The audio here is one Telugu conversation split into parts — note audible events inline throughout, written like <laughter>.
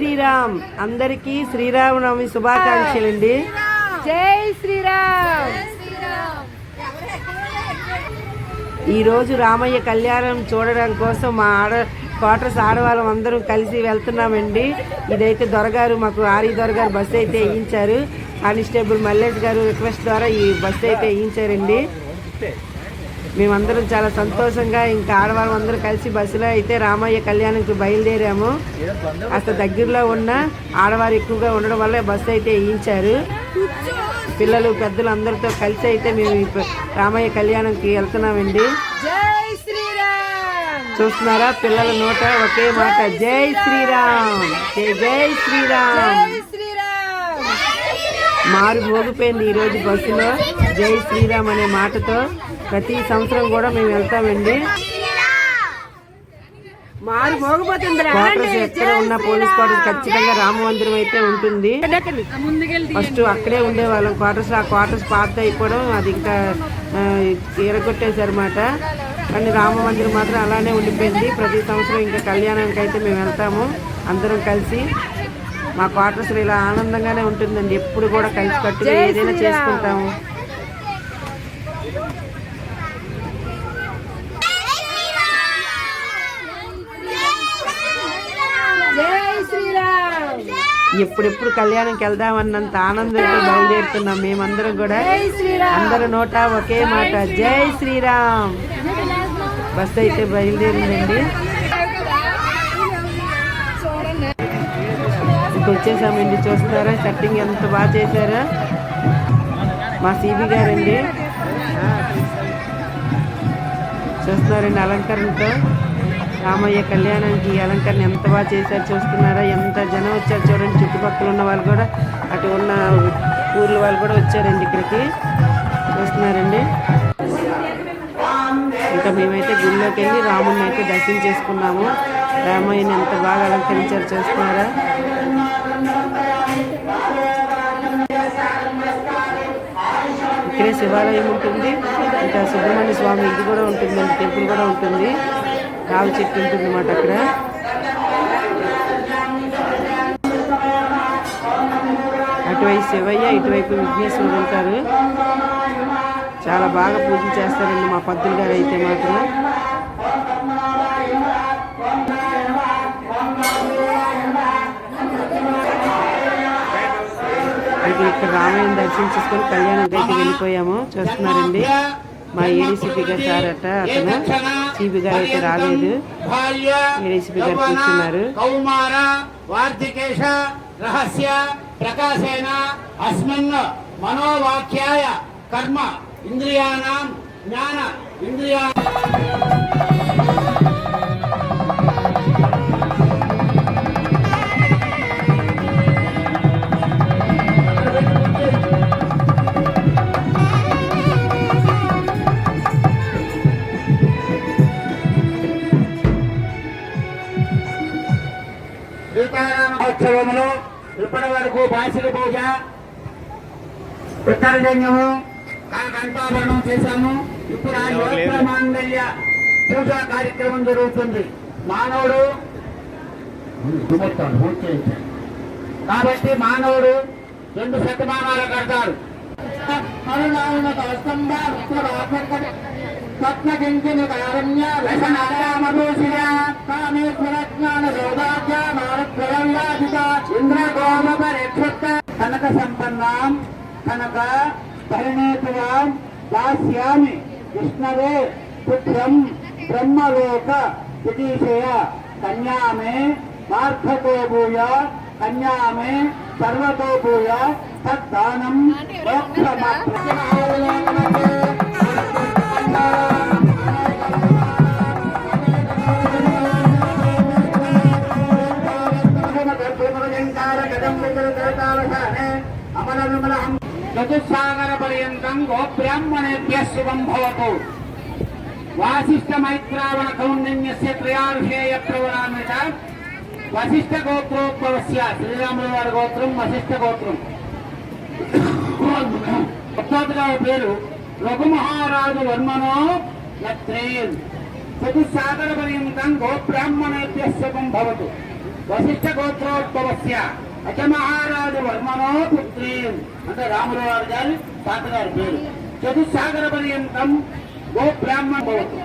శ్రీరామ్. అందరికీ శ్రీరామనవమి శుభాకాంక్షలండి. జై శ్రీరామ్. ఈ రోజు రామయ్య కళ్యాణం చూడడం కోసం మా ఆడ క్వార్టర్స్ ఆడవాళ్ళం అందరం కలిసి వెళ్తున్నామండి. ఇదైతే దొరగారు మాకు ఆరి దొరగారు బస్సు అయితే వేయించారు. కానిస్టేబుల్ మల్లేష్ గారు రిక్వెస్ట్ ద్వారా ఈ బస్సు అయితే వేయించారండి. మేమందరం చాలా సంతోషంగా ఇంకా ఆడవాళ్ళం అందరం కలిసి బస్సులో అయితే రామయ్య కళ్యాణంకి బయలుదేరాము. అసలు దగ్గరలో ఉన్న ఆడవారు ఎక్కువగా ఉండడం వల్ల బస్సు అయితే వేయించారు పిల్లలు పెద్దలు అందరితో కలిసి అయితే మేము రామయ్య కళ్యాణంకి వెళ్తున్నామండి. చూస్తున్నారా? పిల్లల నోట ఒకే మాట జై శ్రీరామ్! జై జై శ్రీరామ్! జై శ్రీరామ్! మారు మోగిపోయింది ఈ రోజు బస్సులో జై శ్రీరామ్ అనే మాటతో. ప్రతి సంవత్సరం కూడా మేము వెళ్తామండి. మారు క్వార్టర్స్ ఎక్కడ ఉన్న పోలీస్ క్వార్టర్స్ ఖచ్చితంగా రామ మందిరం అయితే ఉంటుంది. ఫస్ట్ అక్కడే ఉండేవాళ్ళం. క్వార్టర్స్ ఆ క్వార్టర్స్ పాత అయిపోవడం అది ఇంకా ఎరగొట్టేశారన్నమాట కానీ రామ మందిరం మాత్రం అలానే ఉండిపోయింది. ప్రతి సంవత్సరం ఇంకా కళ్యాణానికి అయితే మేము వెళ్తాము. అందరం కలిసి మా క్వార్టర్స్ ఇలా ఆనందంగానే ఉంటుందండి. ఎప్పుడు కూడా కలిసి కట్టుగా ఏదైనా. చేసుకుంటాము జై శ్రీరామ్ ఎప్పుడెప్పుడు కళ్యాణంకి వెళ్దామన్నంత ఆనందంతో బయలుదేరుతున్నాం మేమందరం కూడా. అందరి నోట ఒకే మాట. జై శ్రీరామ్. బస్ అయితే బయలుదేరిందండి. ఇంక వచ్చేసామండి చూస్తున్నారా? సెట్టింగ్ ఎంత బాగా చేశారా? మా సిబి గారండి. చూస్తున్నారండి అలంకరణతో. రామయ్య కళ్యాణానికి ఈ అలంకరణ ఎంత బాగా చేశారు చూస్తున్నారా? ఎంత జనం వచ్చారు చూడండి. చుట్టుపక్కల ఉన్న వాళ్ళు కూడా అటు ఉన్న ఊర్ల వాళ్ళు కూడా వచ్చారండి ఇక్కడికి. చూస్తున్నారండి ఇంకా మేమైతే గుడిలోకి వెళ్ళి రాముని అయితే దర్శనం చేసుకున్నాము. రామయ్యని ఎంత బాగా అలంకరించారు చూస్తున్నారా? ఇక్కడే శివాలయం ఉంటుంది. ఇంకా సుబ్రహ్మణ్య స్వామి ఇది కూడా ఉంటుందండి టెంపుల్ కూడా ఉంటుంది. రావి చెట్టు ఉంటుంది అన్నమాట అక్కడ. అటువైపు శివయ్య ఇటువైపు విఘ్నేశ్వరుడు ఉంటారు. చాలా బాగా పూజ చేస్తారండి మా పద్దులు గారు అయితే మాత్రం. అయితే ఇక్కడ రామయ్యని దర్శనం చేసుకొని కళ్యాణం దగ్గరికి వెళ్ళిపోయాము. చూస్తున్నారండి. మా ఏడీసీపీ గారు సారట అతను సిపి గారు అయితే రాలేదు. ఏడీసీపీ గారు కూర్చున్నారు. కౌమార వార్తికేశ రహస్య ప్రకాశేన అస్మన్ మనోవాక్యాయ కర్మ ఇంద్రియాణం జ్ఞాన ఇంద్రియా ఇప్పటి వరకు బాసిక పూజ. ఉత్తర జన్యము కంఠాభరణం చేశాము. ఇప్పుడు ఆ యోగ మాంగళ్య పూజా కార్యక్రమం జరుగుతుంది. మానవుడు. కాబట్టి మానవుడు రెండు శతమానాలు తత్వకించిన కనక సంపన్నాం కనక పరిణేతువాం దాస్యామి విష్ణవే పుత్రం బ్రహ్మలోక విదీషయ కన్యామే మార్ధతో భూయ కన్యామే సర్వతో భూయ తద్దానం చతుస్సాగర పర్యంతం గోబ్రాహ్మణేభ్య శుభం భవతు. వాసిష్ఠ మైత్రావణ కౌండిన్యస్య త్రయార్షేయ ప్రవరామిత వశిష్ఠ గోత్రోద్భవస్య శ్రీరాముల వారి గోత్రం వశిష్ఠ గోత్రం ఉత్తోత్తర <coughs> పేరు రఘుమహారాజు వర్మనో యత్రేన్ చతుస్సాగర పర్యంతం గోబ్రాహ్మణేభ్య భవతు వశిష్ఠ గోత్రోద్భవస్య అజమహారాజు వర్మనో పుత్రేన్ అంటే రాములు వారి గారి తాతగారి పేరు। చతుస్సాగర పర్యంతం గోబ్రాహ్మణ భవతు।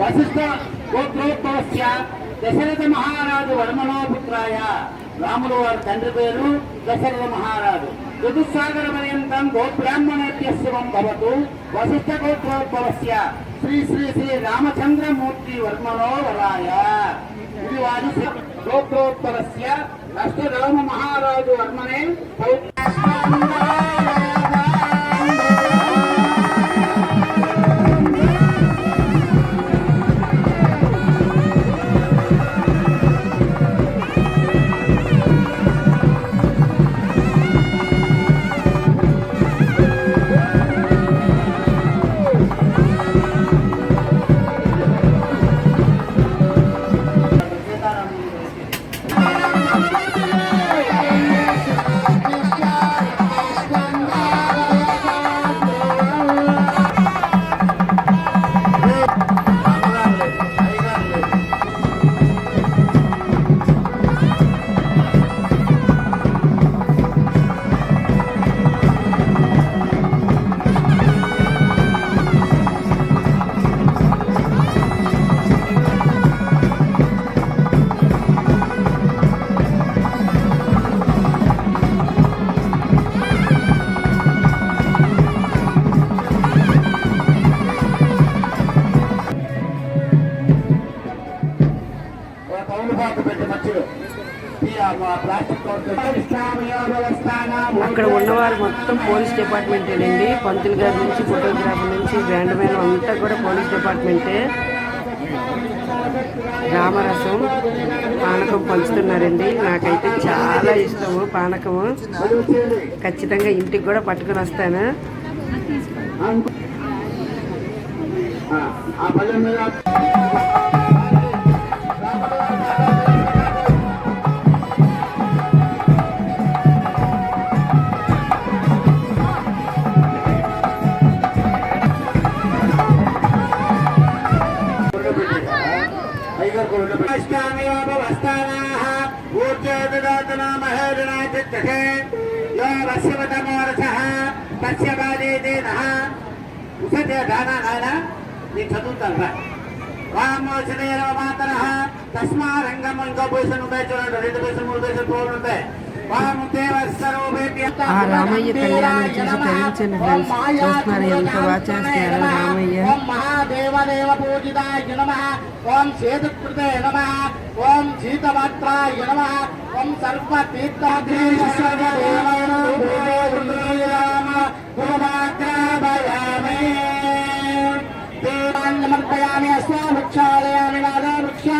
వశిష్ఠ గోత్రోద్భవస్య దశరథ మహారాజు వర్మనో పుత్రాయ। రాములు వారి తండ్రి పేరు దశరథ మహారాజు। చతుస్సాగర పర్యంతం భవతు వశిష్ఠ గోత్రోద్భవస్య శ్రీ శ్రీ శ్రీ రామచంద్రమూర్తి వర్మనో వరాయ. ఇది వారి గోత్రోత్తరస్య అష్టరామ మహారాజు వర్మనే పౌత్ర అక్కడ ఉన్నవారు మొత్తం పోలీస్ డిపార్ట్మెంటేనండి పంతులు గారి నుంచి ఫోటోగ్రాఫర్ నుంచి బ్యాండ్ మ్యాన్ అంతా కూడా పోలీస్ డిపార్ట్మెంటే. రామరసం పానకం పంచుతున్నారండి. నాకైతే చాలా ఇష్టము పానకము. ఖచ్చితంగా ఇంటికి కూడా పట్టుకొని వస్తాను. ఆ పల్లె మీద నేను చదువుతాను రా రామోషదేవ మాతర తస్మా రంగం ఇంకో పైసలు ఉంటాయి చూడండి రెండు పైసలు మూడు పైసలు పోలు ఉంటాయి వాముదేవ సర్వోపేభ్య ఆ రామయ్య కళ్యాణం చూసి తరించండి ఫ్రెండ్స్ చూస్తున్నారు ఎంత బాగా చేస్తున్నారు రామయ్య ఓం మహాదేవదేవ పూజితాయ నమ ఓం సేతుకృతే నమ ఓం శీతవక్త్రాయ నమ ఓం సర్వదేవామి అశ్వవృక్షాలయామి నాదా వృక్షా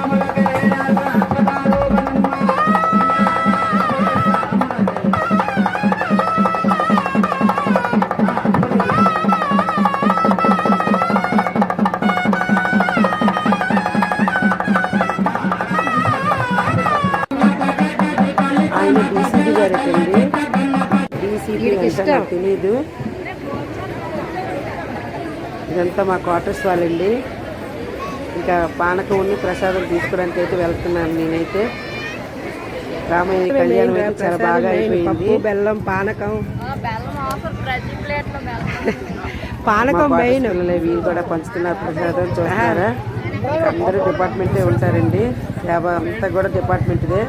అండి డీసీపీ అంటే నాకు తెలీదు. ఇదంతా మా క్వార్టర్స్ వాళ్ళండి. ఇంకా పానకం ఉండి ప్రసాదం తీసుకోవడానికి అయితే వెళ్తున్నాను నేనైతే. రామయ్య కళ్యాణం అయితే చాలా బాగా అయిపోయింది. బెల్లం పానకం. బెల్లం ఆఫర్ ప్రతి ప్లేట్లో బెల్లం. <laughs> పానకం మెయిన్. వీళ్ళు కూడా పంచుతున్నారు ప్రసాదం చూస్తారా అందరూ డిపార్ట్మెంటే ఉంటారండి. యాభై అంతా కూడా డిపార్ట్మెంట్దే.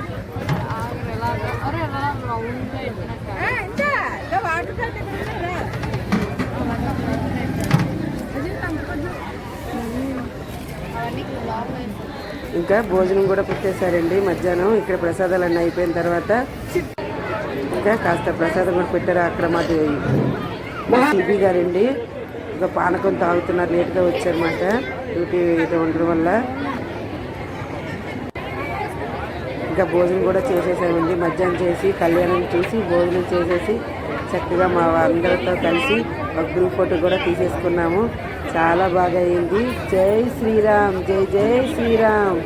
ఇంకా భోజనం కూడా పెట్టేశారండి మధ్యాహ్నం ఇక్కడ ప్రసాదాలు అన్నీ అయిపోయిన తర్వాత ఇంకా కాస్త ప్రసాదం కూడా పెట్టారు అక్కడ మాది సిబి గారండి. ఇంకా పానకం తాగుతున్నారు లేట్గా వచ్చారన్నమాట. డ్యూటీ ఇది ఉండడం వల్ల. ఇంకా భోజనం కూడా చేసేసామండి. మధ్యాహ్నం చేసి కళ్యాణం చూసి భోజనం చేసేసి చక్కగా మా అందరితో కలిసి ఒక గ్రూప్ ఫోటో కూడా తీసేసుకున్నాము. చాలా బాగా అయింది. జై శ్రీరామ్ జై జై శ్రీరామ్.